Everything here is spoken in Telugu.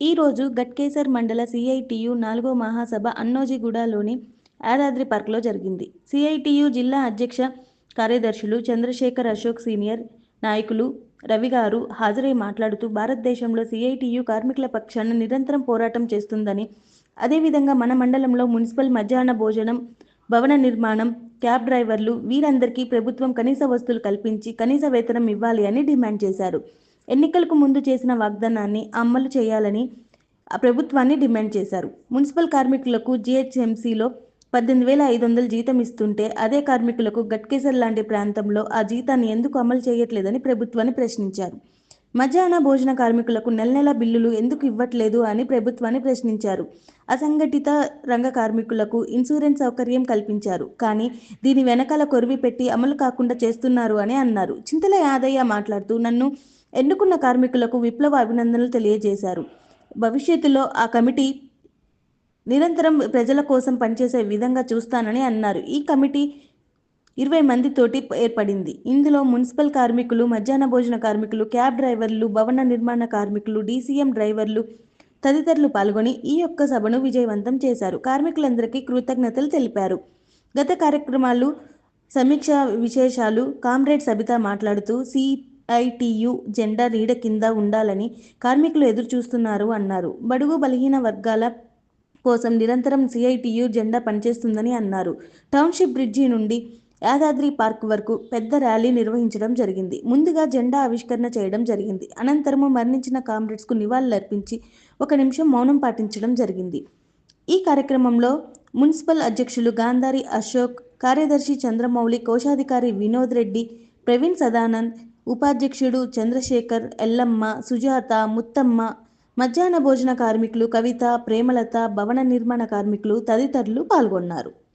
ఈరోజు గట్కేసర్ మండల సిఐటియు నాలుగో మహాసభ అన్నోజిగూడలోని యాదాద్రి పార్క్లో జరిగింది. సిఐటియు జిల్లా అధ్యక్ష కార్యదర్శులు చంద్రశేఖర్ అశోక్ సీనియర్ నాయకులు రవిగారు హాజరై మాట్లాడుతూ భారతదేశంలో సిఐటియు కార్మికుల పక్షాన నిరంతరం పోరాటం చేస్తుందని, అదేవిధంగా మన మండలంలో మున్సిపల్ మధ్యాహ్న భోజనం, భవన నిర్మాణం, క్యాబ్ డ్రైవర్లు వీరందరికీ ప్రభుత్వం కనీస వసతులు కల్పించి కనీస వేతనం ఇవ్వాలి అని డిమాండ్ చేశారు. ఎన్నికలకు ముందు చేసిన వాగ్దానాన్ని అమలు చేయాలని ప్రభుత్వాన్ని డిమాండ్ చేశారు. మున్సిపల్ కార్మికులకు జీహెచ్ఎంసీలో పద్దెనిమిది వేల ఐదు వందలు జీతం ఇస్తుంటే అదే కార్మికులకు గట్కేసర్ లాంటి ప్రాంతంలో ఆ జీతాన్ని ఎందుకు అమలు చేయట్లేదని ప్రభుత్వాన్ని ప్రశ్నించారు. మధ్యాహ్న భోజన కార్మికులకు నెల నెల బిల్లులు ఎందుకు ఇవ్వట్లేదు అని ప్రభుత్వాన్ని ప్రశ్నించారు. అసంఘటిత రంగ కార్మికులకు ఇన్సూరెన్స్ సౌకర్యం కల్పించారు. కానీ దీని వెనకాల కొరివి పెట్టి అమలు కాకుండా చేస్తున్నారు అని అన్నారు. చింతల యాదయ్య మాట్లాడుతూ నన్ను ఎన్నుకున్న కార్మికులకు విప్లవ అభినందనలు తెలియజేశారు. భవిష్యత్తులో ఆ కమిటీ నిరంతరం ప్రజల కోసం పనిచేసే విధంగా చూస్తానని అన్నారు. ఈ కమిటీ ఇరవై మందితోటి ఏర్పడింది. ఇందులో మున్సిపల్ కార్మికులు, మధ్యాహ్న భోజన కార్మికులు, క్యాబ్ డ్రైవర్లు, భవన నిర్మాణ కార్మికులు, డీసీఎం డ్రైవర్లు తదితరులు పాల్గొని ఈ యొక్క సభను విజయవంతం చేశారు. కార్మికులందరికీ కృతజ్ఞతలు తెలిపారు. గత కార్యక్రమాలు సమీక్ష విశేషాలు కామ్రేడ్ సబిత మాట్లాడుతూ ఐటీయు జెండా నీడ కింద ఉండాలని కార్మికులు ఎదురు చూస్తున్నారు అన్నారు. బడుగు బలహీన వర్గాల కోసం నిరంతరం సిఐటియు జెండా పనిచేస్తుందని అన్నారు. టౌన్షిప్ బ్రిడ్జి నుండి యాదాద్రి పార్క్ వరకు పెద్ద ర్యాలీ నిర్వహించడం జరిగింది. ముందుగా జెండా ఆవిష్కరణ చేయడం జరిగింది. అనంతరము మరణించిన కామ్రేడ్స్కు నివాళులర్పించి ఒక నిమిషం మౌనం పాటించడం జరిగింది. ఈ కార్యక్రమంలో మున్సిపల్ అధ్యక్షులు గాంధారి అశోక్, కార్యదర్శి చంద్రమౌళి, కోశాధికారి వినోద్ రెడ్డి, ప్రవీణ్ సదానంద్, ఉపాధ్యక్షుడు చంద్రశేఖర్, ఎల్లమ్మ, సుజాత, ముత్తమ్మ, మధ్యాహ్న భోజన కార్మికులు కవిత, ప్రేమలత, భవన నిర్మాణ కార్మికులు తదితరులు పాల్గొన్నారు.